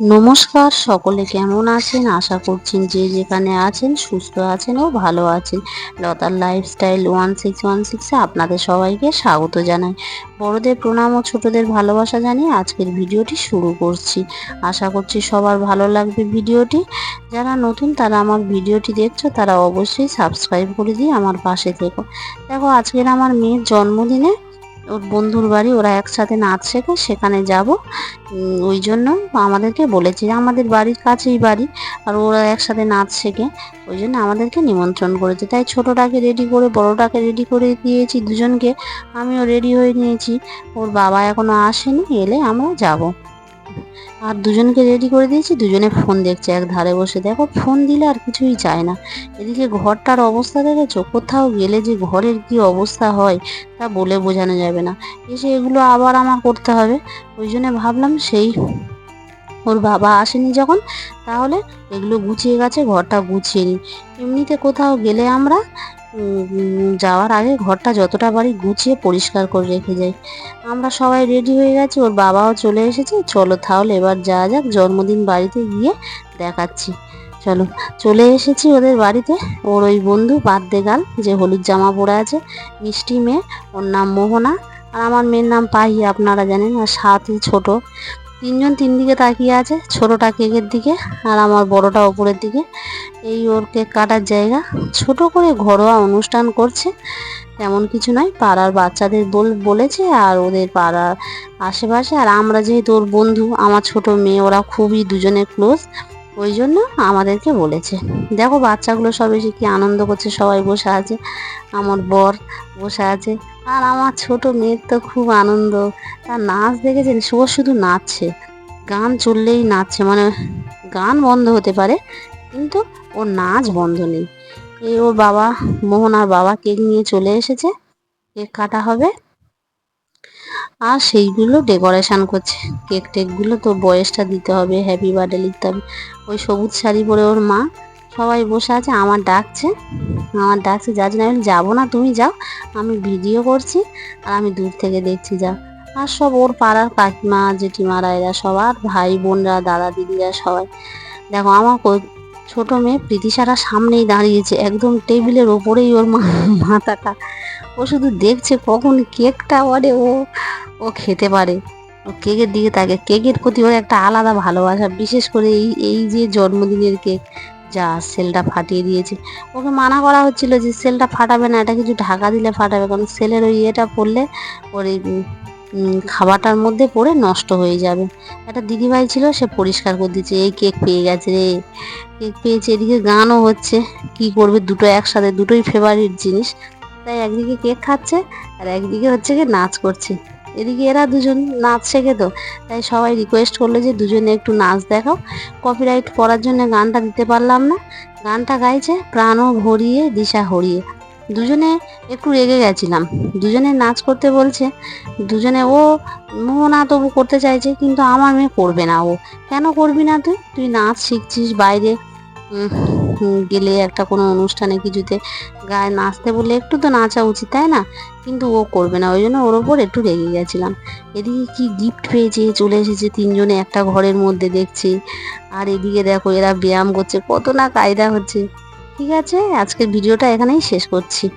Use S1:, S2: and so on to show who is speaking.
S1: নমস্কার, সকলে কেমন আছেন? আশা করছেন যে যেখানে আছেন, সুস্থ আছেন ও ভালো আছেন। লতার লাইফস্টাইল ওয়ান সিক্স ওয়ান সিক্সে আপনাদের সবাইকে স্বাগত জানাই। বড়দের প্রণাম ও ছোটদের ভালোবাসা জানিয়ে আজকের ভিডিওটি শুরু করছি। আশা করছি সবার ভালো লাগবে ভিডিওটি। যারা নতুন তারা আমার ভিডিওটি দেখছ, তারা অবশ্যই সাবস্ক্রাইব করে দিয়ে আমার পাশে থেকো। দেখো, আজকের আমার মেয়ের জন্মদিনে ওর বন্ধুর বাড়ি, ওরা একসাথে নাচ শেখে সেখানে যাব। ওই জন্য আমাদেরকে বলেছে আমাদের বাড়ির কাছেই বাড়ি, আর ওরা একসাথে নাচ শেখে ওই জন্য আমাদেরকে নিমন্ত্রণ করেছে। তাই ছোটোটাকে রেডি করে, বড়োটাকে রেডি করে দিয়েছি দুজনকে। আমিও রেডি হয়ে নিয়েছি। ওর বাবা এখনও আসেনি, এলে আমরা যাব। আর দুজনকে রেডি করে দিয়েছি, দুজনে ফোন দেখছে, এক ধারে বসে। দেখো ফোন দিলে আর কিছুই চায় না। এদিকে ঘরটার অবস্থা দেখেছ? কোথাও গেলে যে ঘরের কি অবস্থা হয়, তা বলে বোঝানো যাবে না। এসে এগুলো আবার আমার করতে হবে। ওই জন্য ভাবলাম সেই ওর বাবা আসেনি যখন, তাহলে এগুলো গুছিয়ে গেছে, ঘরটা গুছিয়ে নিই। এমনিতে কোথাও গেলে আমরা যাওয়ার আগে ঘরটা যতটা বাড়ি গুছিয়ে পরিষ্কার করে রেখে যাই। আমরা সবাই রেডি হয়ে গেছি, ওর বাবাও চলে এসেছে। চলো তাহলে এবার যাওয়া যাক, জন্মদিন বাড়িতে গিয়ে দেখাচ্ছি। চলো, চলে এসেছি ওদের বাড়িতে। ওর ওই বন্ধু বার্থডে গাল যে হলুদ জামা পরে আছে, মিষ্টি মেয়ে। ওর নাম মোহনা। আর আমার মেয়ের নাম পাহি, আপনারা জানেন, আর সাথে ছোট। তিনজন তিন দিকে তাকিয়ে আছে, ছোটটা কেকের দিকে আর আমার বড়টা ওপরের দিকে। এই ওর কেক কাটার জায়গা। ছোট করে ঘরোয়া অনুষ্ঠান করছে, তেমন কিছু নয়। পাড়ার বাচ্চাদের বল, বলেছে আর ওদের পাড়ার আশেপাশে। আর আমরা যেহেতু ওর বন্ধু, আমার ছোট মেয়ে, ওরা খুবই দুজনে ক্লোজ ওই জন্য আমাদেরকে বলেছে। দেখো বাচ্চাগুলো সব এসে কি আনন্দ করছে, সবাই বসে আছে। আমার বর বসে আছে। আর আমার ছোট মেয়ের তো খুব আনন্দ। তার নাচ দেখেছেন? ও শুধু নাচছে। গান চললেই নাচছে মানে গান বন্ধ হতে পারে, কিন্তু ওর নাচ বন্ধ নেই। এই ওর বাবা, মোহন আর বাবা কেক নিয়ে চলে এসেছে। কেক কাটা হবে। আর সেইগুলো ডেকোরেশন করছে। কেক টেকগুলো তো বয়সটা দিতে হবে, হ্যাপি বার্থডে লিখতে হবে। ওই সবুজ শাড়ি পরে ওর মা সবাই বসে আছে, আমার ডাকছে। আমার ডাকছে, যার জন্য আমি যাব না, তুমি যাও। আমি ভিডিও করছি আর আমি দূর থেকে দেখছি যা আর সব ওর পাড়ার কাকিমা জেঠিমারা এরা সবার ভাই, বোনরা, দাদা, দিদিরা সবাই। দেখো, আমার ছোট মেয়ে প্রীতিশারা সামনেই দাঁড়িয়েছে, একদম টেবিলের ওপরেই ওর মাথাটা। ও শুধু দেখছে কখন কেকটা ওরে ও ও খেতে পারে। ও কেকের দিকে তাকে কেকের প্রতি ওর একটা আলাদা ভালোবাসা, বিশেষ করে এই এই যে জন্মদিনের কেক। যা সেলটা ফাটিয়ে দিয়েছে। ওকে মানা করা হচ্ছিল যে সেলটা ফাটাবে না, এটা কিছু ঢাকা দিলে ফাটাবে, কারণ সেলের ওই ইয়েটা পড়লে ওর খাবারটার মধ্যে পড়ে নষ্ট হয়ে যাবে। একটা দিদিভাই ছিল, সে পরিষ্কার করে দিচ্ছে এই কেক পেয়ে গেছে রে, কেক পেয়েছে, এদিকে গানও হচ্ছে, কি করবে দুটো একসাথে, দুটোই ফেভারিট জিনিস। তাই একদিকে কেক খাচ্ছে, আর একদিকে হচ্ছে কি নাচ করছে। এদিকে এরা দুজন নাচ শেখে তো, তাই সবাই রিকোয়েস্ট করল যে দুজনে একটু নাচ দেখাও। কপিরাইট পড়ার জন্য গানটা দিতে পারলাম না। গানটা গাইছে প্রাণও ভরিয়ে, দিশা হরিয়ে। দুজনে একটু রেগে গেছিলাম। দুজনে নাচ করতে বলছে, দুজনে, ও মোহনা তবু করতে চাইছে, কিন্তু আমার মেয়ে করবে না ও। কেন করবি না তুই? তুই নাচ শিখছিস বাইরে। গেলে একটা কোনো অনুষ্ঠানে কিছুতে গায়ে নাচতে বললে একটু তো নাচা উচিত, তাই না? কিন্তু ও করবে না, ওই জন্য ওর ওপর একটু রেগে গেছিলাম। এদিকে কি গিফট পেয়েছে, চলে এসেছে তিনজনে একটা ঘরের মধ্যে দেখছি। আর এদিকে দেখো এরা ব্যায়াম করছে, কত না কায়দা হচ্ছে। ঠিক আছে, আজকের ভিডিওটা এখানেই শেষ করছি।